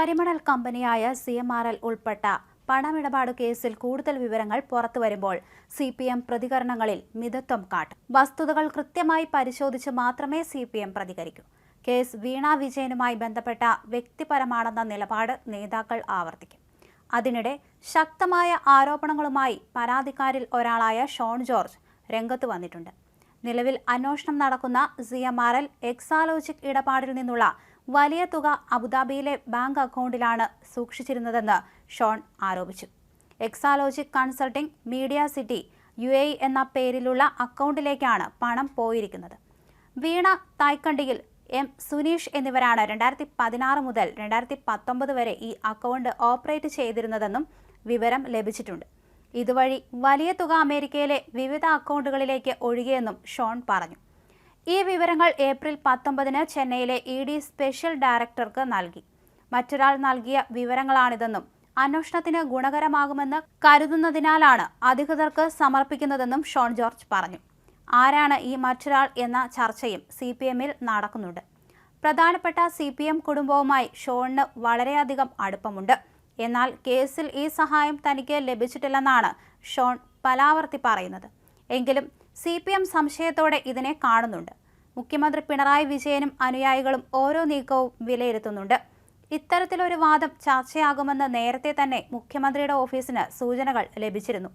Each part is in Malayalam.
കരിമണൽ കമ്പനിയായ സി എം ആർ എൽ ഉൾപ്പെട്ട പണമിടപാട് കേസിൽ കൂടുതൽ വിവരങ്ങൾ പുറത്തുവരുമ്പോൾ സി പി എം പ്രതികരണങ്ങളിൽ മിതത്വം കാട്ടും. വസ്തുതകൾ കൃത്യമായി പരിശോധിച്ച് മാത്രമേ സി പി എം പ്രതികരിക്കൂ. കേസ് വീണ വിജയനുമായി ബന്ധപ്പെട്ട വ്യക്തിപരമാണെന്ന നിലപാട് നേതാക്കൾ ആവർത്തിക്കും. അതിനിടെ ശക്തമായ ആരോപണങ്ങളുമായി പരാതിക്കാരിൽ ഒരാളായ ഷോൺ ജോർജ് രംഗത്ത് വന്നിട്ടുണ്ട്. നിലവിൽ അന്വേഷണം നടക്കുന്ന C M R L Exalogic ഇടപാടിൽ നിന്നുള്ള വലിയ തുക അബുദാബിയിലെ ബാങ്ക് അക്കൗണ്ടിലാണ് സൂക്ഷിച്ചിരുന്നതെന്ന് ഷോൺ ആരോപിച്ചു. Exalogic Consulting Media City U A എന്ന പേരിലുള്ള അക്കൗണ്ടിലേക്കാണ് പണം പോയിരിക്കുന്നത്. വീണ തായ്ക്കണ്ടിയിൽ എം സുനീഷ് എന്നിവരാണ് രണ്ടായിരത്തി പതിനാറ് മുതൽ രണ്ടായിരത്തി പത്തൊമ്പത് വരെ ഈ അക്കൗണ്ട് ഓപ്പറേറ്റ് ചെയ്തിരുന്നതെന്നും വിവരം ലഭിച്ചിട്ടുണ്ട്. ഇതുവഴി വലിയ തുക അമേരിക്കയിലെ വിവിധ അക്കൗണ്ടുകളിലേക്ക് ഒഴുകിയെന്നും ഷോൺ പറഞ്ഞു. ഈ വിവരങ്ങൾ ഏപ്രിൽ പത്തൊമ്പതിന് ചെന്നൈയിലെ ഇ ഡി സ്പെഷ്യൽ ഡയറക്ടർക്ക് നൽകി. മറ്റൊരാൾ നൽകിയ വിവരങ്ങളാണിതെന്നും അന്വേഷണത്തിന് ഗുണകരമാകുമെന്ന് കരുതുന്നതിനാലാണ് അധികൃതർക്ക് സമർപ്പിക്കുന്നതെന്നും ഷോൺ ജോർജ് പറഞ്ഞു. ആരാണ് ഈ മറ്റൊരാൾ എന്ന ചർച്ചയും സി പി എമ്മിൽ നടക്കുന്നുണ്ട്. പ്രധാനപ്പെട്ട സി പി എം കുടുംബവുമായി ഷോണിന് വളരെയധികം അടുപ്പമുണ്ട്. എന്നാൽ കേസിൽ ഈ സഹായം തനിക്ക് ലഭിച്ചിട്ടില്ലെന്നാണ് ഷോൺ പലാവർത്തി പറയുന്നത്. എങ്കിലും സി പി എം സംശയത്തോടെ ഇതിനെ കാണുന്നുണ്ട്. മുഖ്യമന്ത്രി പിണറായി വിജയനും അനുയായികളും ഓരോ നീക്കവും വിലയിരുത്തുന്നുണ്ട്. ഇത്തരത്തിലൊരു വാദം ചർച്ചയാകുമെന്ന് നേരത്തെ തന്നെ മുഖ്യമന്ത്രിയുടെ ഓഫീസിന് സൂചനകൾ ലഭിച്ചിരുന്നു.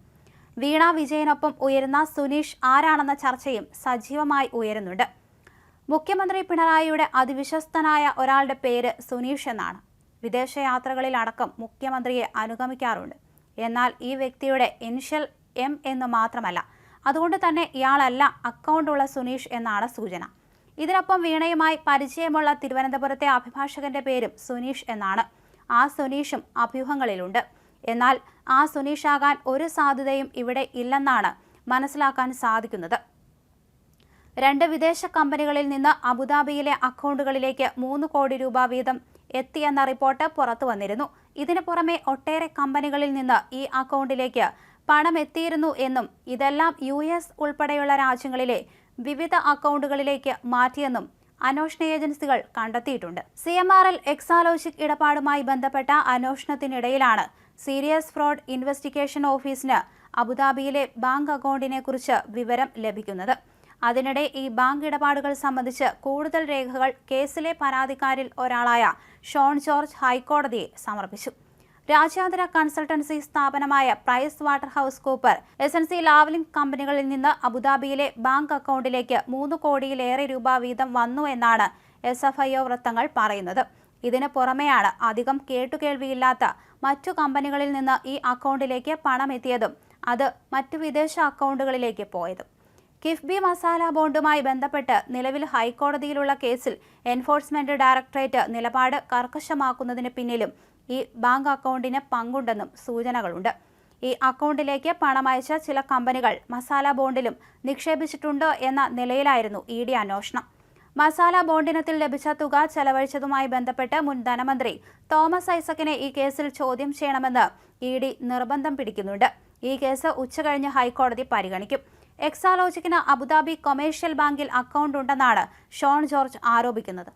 വീണ വിജയനൊപ്പം ഉയരുന്ന സുനീഷ് ആരാണെന്ന ചർച്ചയും സജീവമായി ഉയരുന്നുണ്ട്. മുഖ്യമന്ത്രി പിണറായിയുടെ അതിവിശ്വസ്തനായ ഒരാളുടെ പേര് സുനീഷ് എന്നാണ്. വിദേശയാത്രകളിൽ അടക്കം മുഖ്യമന്ത്രിയെ അനുഗമിക്കാറുണ്ട്. എന്നാൽ ഈ വ്യക്തിയുടെ ഇനിഷ്യൽ എം എന്ന് മാത്രമല്ല അതുകൊണ്ട് തന്നെ ഇയാളല്ല അക്കൗണ്ടുള്ള സുനീഷ് എന്നാണ് സൂചന. ഇതിനൊപ്പം വീണയുമായി പരിചയമുള്ള തിരുവനന്തപുരത്തെ അഭിഭാഷകന്റെ പേരും സുനീഷ് എന്നാണ്. ആ സുനീഷും അഭ്യൂഹങ്ങളിലുണ്ട്. എന്നാൽ ആ സുനീഷാകാൻ ഒരു സാധ്യതയും ഇവിടെ ഇല്ലെന്നാണ് മനസ്സിലാക്കാൻ സാധിക്കുന്നത്. രണ്ട് വിദേശ കമ്പനികളിൽ നിന്ന് അബുദാബിയിലെ അക്കൗണ്ടുകളിലേക്ക് മൂന്ന് കോടി രൂപ വീതം എത്തിയെന്ന റിപ്പോർട്ട് പുറത്തു വന്നിരുന്നു ഇതിനു പുറമെ ഒട്ടേറെ കമ്പനികളിൽ നിന്ന് ഈ അക്കൗണ്ടിലേക്ക് പണം എത്തിയിരുന്നു എന്നും ഇതെല്ലാം യു എസ് ഉൾപ്പെടെയുള്ള രാജ്യങ്ങളിലെ വിവിധ അക്കൗണ്ടുകളിലേക്ക് മാറ്റിയെന്നും അന്വേഷണ ഏജൻസികൾ കണ്ടെത്തിയിട്ടുണ്ട്. C M R L Exalogic ഇടപാടുമായി ബന്ധപ്പെട്ട അന്വേഷണത്തിനിടയിലാണ് സീരിയസ് ഫ്രോഡ് ഇൻവെസ്റ്റിഗേഷൻ ഓഫീസിന് അബുദാബിയിലെ ബാങ്ക് അക്കൗണ്ടിനെ കുറിച്ച് വിവരം ലഭിക്കുന്നത്. അതിനിടെ ഈ ബാങ്ക് ഇടപാടുകൾ സംബന്ധിച്ച് കൂടുതൽ രേഖകൾ കേസിലെ പരാതിക്കാരിൽ ഒരാളായ ഷോൺ ജോർജ് ഹൈക്കോടതിയെ സമർപ്പിച്ചു. രാജ്യാന്തര കൺസൾട്ടൻസി സ്ഥാപനമായ Price Water House Cooper S N C Lavalin കമ്പനികളിൽ നിന്ന് അബുദാബിയിലെ ബാങ്ക് അക്കൗണ്ടിലേക്ക് മൂന്ന് കോടിയിലേറെ രൂപ വീതം വന്നു എന്നാണ് എസ് എഫ് ഐ ഒ വൃത്തങ്ങൾ പറയുന്നത്. ഇതിന് പുറമെയാണ് അധികം കേട്ടുകേൾവിയില്ലാത്ത മറ്റു കമ്പനികളിൽ നിന്ന് ഈ അക്കൗണ്ടിലേക്ക് പണം എത്തിയതും അത് മറ്റു വിദേശ അക്കൗണ്ടുകളിലേക്ക് പോയതും. കിഫ്ബി മസാല ബോണ്ടുമായി ബന്ധപ്പെട്ട് നിലവിൽ ഹൈക്കോടതിയിലുള്ള കേസിൽ എൻഫോഴ്സ്മെന്റ് ഡയറക്ടറേറ്റ് നിലപാട് കർക്കശമാക്കുന്നതിന് പിന്നിലും ഈ ബാങ്ക് അക്കൗണ്ടിന് പങ്കുണ്ടെന്നും സൂചനകളുണ്ട്. ഈ അക്കൗണ്ടിലേക്ക് പണമയച്ച ചില കമ്പനികൾ മസാല ബോണ്ടിലും നിക്ഷേപിച്ചിട്ടുണ്ട് എന്ന നിലയിലായിരുന്നു ഇ ഡി അന്വേഷണം. മസാല ബോണ്ടിനത്തിൽ ലഭിച്ച തുക ചെലവഴിച്ചതുമായി ബന്ധപ്പെട്ട് മുൻ ധനമന്ത്രി തോമസ് ഐസക്കിനെ ഈ കേസിൽ ചോദ്യം ചെയ്യണമെന്ന് ഇ ഡി നിർബന്ധം പിടിക്കുന്നുണ്ട്. ഈ കേസ് ഉച്ചകഴിഞ്ഞ് ഹൈക്കോടതി പരിഗണിക്കും. എക്സാലോജിക്കിന് അബുദാബി കൊമേഴ്ഷ്യൽ ബാങ്കിൽ അക്കൗണ്ട് ഉണ്ടെന്നാണ് ഷോൺ ജോർജ് ആരോപിക്കുന്നത്.